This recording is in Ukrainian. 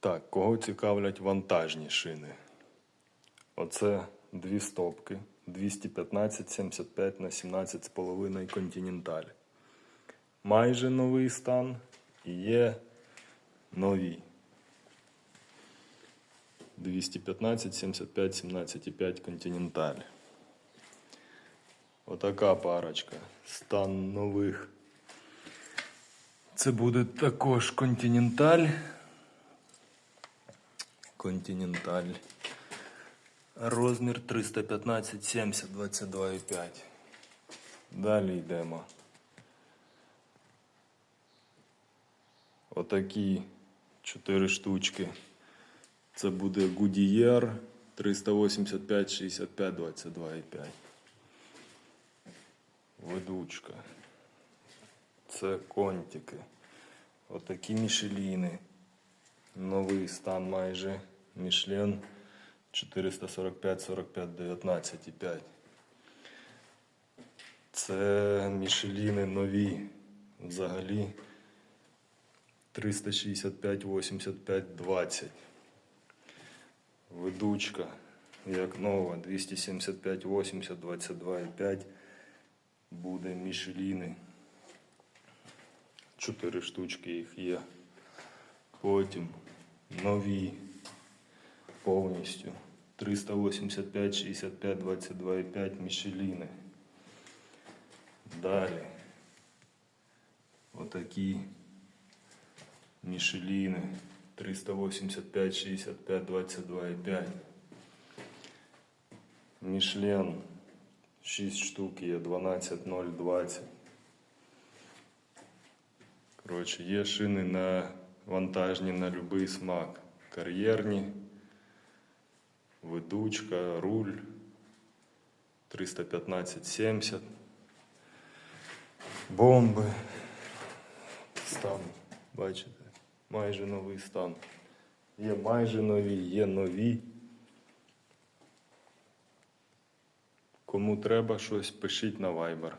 Так, кого цікавлять вантажні шини? Оце дві стопки 215 75 на 17,5 континенталь. Майже новий стан і є нові. 215 75 17,5 континенталь. Отака парочка. Стан нових. Це буде також континенталь. Континенталь. Розмір 315 70 22,5. Далі йдемо. Отакі 4 штучки. Це буде Goodyear 385 65 22,5. Ведучка. Це контики. Отакі мішеліни. Новий стан майже. Мішлен 445 45 19,5. Це мішеліни нові. Взагалі 365 85 20. Ведучка, як нова, 275 80 22,5 буде мішеліни. Чотири штучки їх є. Потім нові повністю 385 65 22,5 мішеліни. Далі отакі мішеліни 385 65 22,5. Мішлен 6 штук є 12020. Коротше, є шини на вантажні на будь-який смак. Кар'єрні, ведучка, руль 315-70. Бомби. Стан, бачите, майже новий стан. Є майже нові, є нові. Кому треба щось, пишіть на Viber.